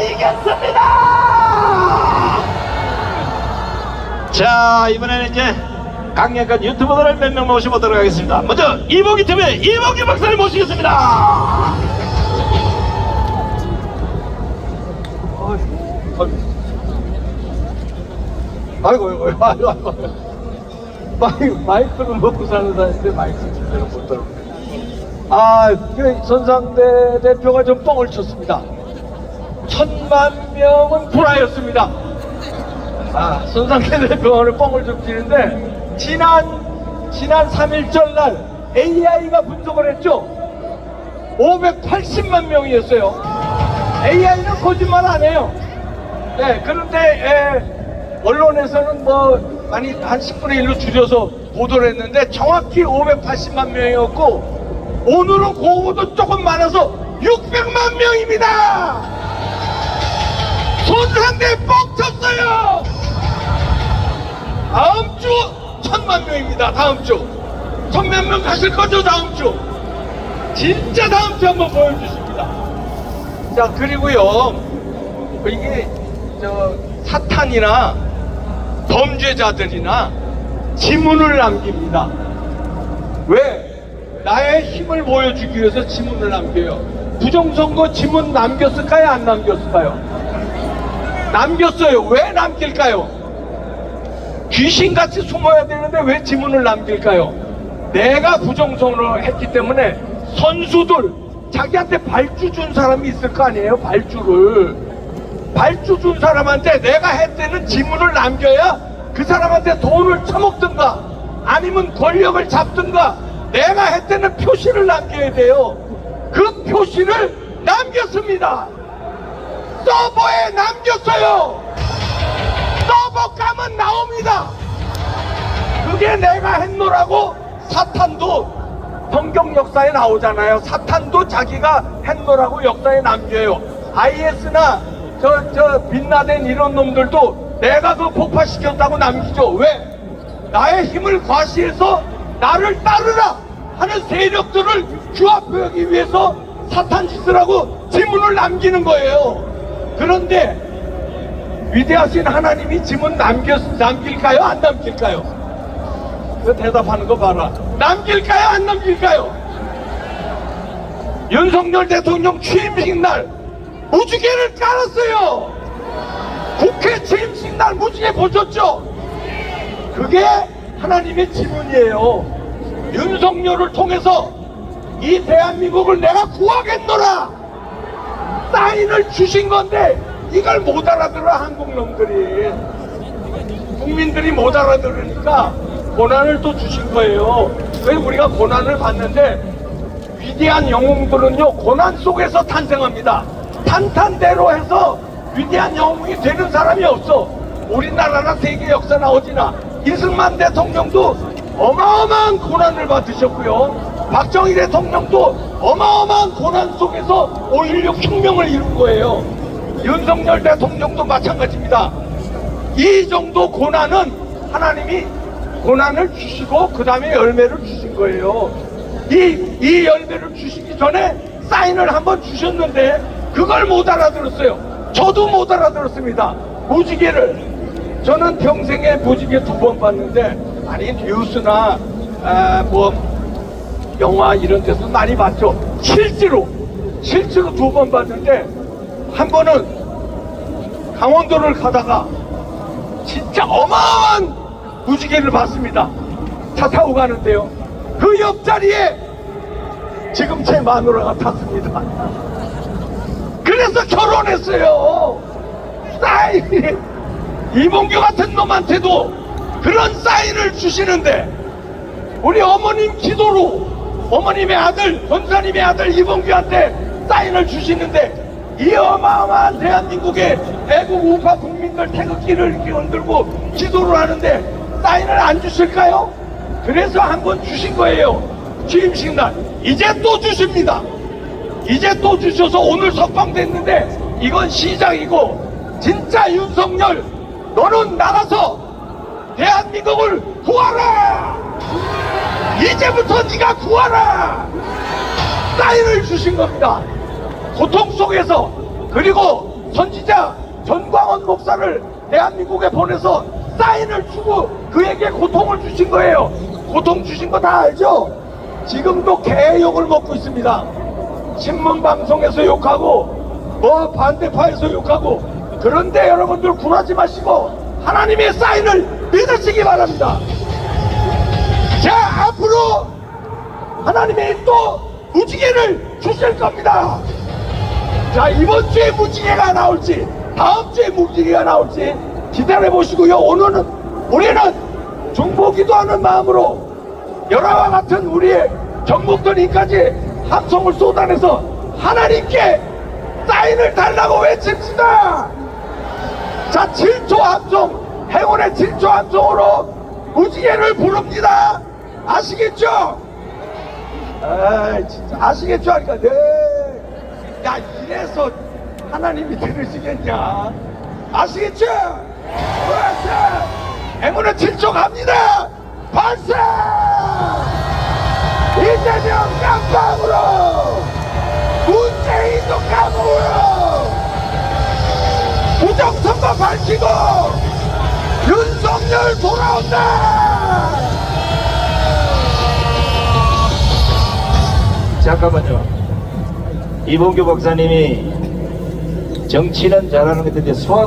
이겼습니다! 자, 이번에는 이제 강력한 유튜버들을 몇 명 모셔보도록 하겠습니다. 먼저 이보기 TV의 이보기 박사님 모시겠습니다. 아이고, 아이고, 아이고, 아이고. 마이크, 마이크는 먹고 사는 사람인데 마이크 제대로 못 들어. 아, 그 선상대 대표가 좀 뻥을 쳤습니다. 천만 명은 불화였습니다. 아, 대표가 오늘 뻥을 좀 치는데, 지난, 지난 3일절 날 AI가 분석을 했죠? 580만 명이었어요. AI는 거짓말 안 해요. 네, 그런데 에, 언론에서는 뭐 많이 한 10분의 1로 줄여서 보도를 했는데 정확히 580만 명이었고 오늘은 고호도 조금 많아서 600만 명입니다. 손상대 뻥 쳤어요. 다음 주 천만 명입니다. 다음 주 천만 명 가실 거죠? 다음 주 진짜 다음 주 한번 보여주십니다. 자 그리고요 이게 저 사탄이나 범죄자들이나 지문을 남깁니다. 왜? 나의 힘을 보여주기 위해서 지문을 남겨요. 부정선거 지문 남겼을까요? 안 남겼을까요? 남겼어요. 왜 남길까요? 귀신같이 숨어야 되는데 왜 지문을 남길까요? 내가 부정선거를 했기 때문에 선수들 자기한테 발주 준 사람이 있을 거 아니에요? 발주를. 발주 준 사람한테 내가 했다는 지문을 남겨야 그 사람한테 돈을 처먹든가 아니면 권력을 잡든가 내가 했다는 표시를 남겨야 돼요. 그 표시를 남겼습니다. 서버에 남겼어요. 서버 가면 나옵니다. 그게 내가 했노라고 사탄도 성경 역사에 나오잖아요. 사탄도 자기가 했노라고 역사에 남겨요. IS나 저, 저, 빛나된 이런 놈들도 내가 그 폭파시켰다고 남기죠. 왜? 나의 힘을 과시해서 나를 따르라 하는 세력들을 규합하기 위해서 사탄 짓을 하고 지문을 남기는 거예요. 그런데 위대하신 하나님이 지문 남겼, 남길까요? 안 남길까요? 그 대답하는 거 봐라. 남길까요? 안 남길까요? 윤석열 대통령 취임식 날 무지개를 깔았어요. 국회 취임식 날 무지개 보셨죠? 그게 하나님의 지문이에요. 윤석열을 통해서 이 대한민국을 내가 구하겠노라! 사인을 주신 건데 이걸 못 알아들어 한국 놈들이 국민들이 못 알아들으니까 고난을 또 주신 거예요. 왜 우리가 고난을 받는데 위대한 영웅들은요 고난 속에서 탄생합니다. 탄탄대로 해서 위대한 영웅이 되는 사람이 없어. 우리나라나 세계 역사나 어디나 이승만 대통령도 어마어마한 고난을 받으셨고요. 박정희 대통령도 어마어마한 고난 속에서 5.16 혁명을 이룬 거예요. 윤석열 대통령도 마찬가지입니다. 이 정도 고난은 하나님이 고난을 주시고 그 다음에 열매를 주신 거예요. 이, 이 열매를 주시기 전에 사인을 한번 주셨는데 그걸 못 알아들었어요. 저도 못 알아들었습니다. 무지개를. 저는 평생에 무지개 두 번 봤는데 아니 뉴스나 아, 뭐 영화 이런 데서 많이 봤죠. 실제로 실제로 두 번 봤는데 한 번은 강원도를 가다가 진짜 어마어마한 무지개를 봤습니다. 차 타고 가는데요. 그 옆자리에 지금 제 마누라가 탔습니다. 그래서 결혼했어요. 사인 이봉규 같은 놈한테도 그런 사인을 주시는데 우리 어머님 기도로 어머님의 아들 권사님의 아들 이봉규한테 사인을 주시는데 이 어마어마한 대한민국의 애국 우파 국민들 태극기를 이렇게 흔들고 기도를 하는데 사인을 안 주실까요? 그래서 한 번 주신 거예요. 취임식 날. 이제 또 주십니다. 이제 또 주셔서 오늘 석방됐는데 이건 시작이고 진짜 윤석열 너는 나가서 대한민국을 구하라! 이제부터 네가 구하라! 사인을 주신 겁니다. 고통 속에서 그리고 선지자 전광훈 목사를 대한민국에 보내서 사인을 주고 그에게 고통을 주신 거예요. 고통 주신 거 다 알죠? 지금도 개욕을 먹고 있습니다. 신문 방송에서 욕하고 뭐 반대파에서 욕하고 그런데 여러분들 굴하지 마시고 하나님의 사인을 믿으시기 바랍니다. 자 앞으로 하나님이 또 무지개를 주실 겁니다. 자 이번 주에 무지개가 나올지 다음 주에 무지개가 나올지 기다려 보시고요. 오늘은 우리는 중보기도 하는 마음으로 열화와 같은 우리의 경목들이까지 함성을 쏟아내서 하나님께 사인을 달라고 외칩시다. 자 7초 함성 행운의 7초 함성으로 무지개를 부릅니다. 아시겠죠? 아 진짜 아시겠죠? 하니까 네. 야 이래서 하나님이 들으시겠냐? 아시겠죠? 행운의 7초 갑니다. 발사! 이재명 깜빵으로 문재인도 감옥으로 부정선거 밝히고 윤석열 돌아온다! 잠깐만요. 이봉규 박사님이 정치는 잘하는 것 같은데 수학을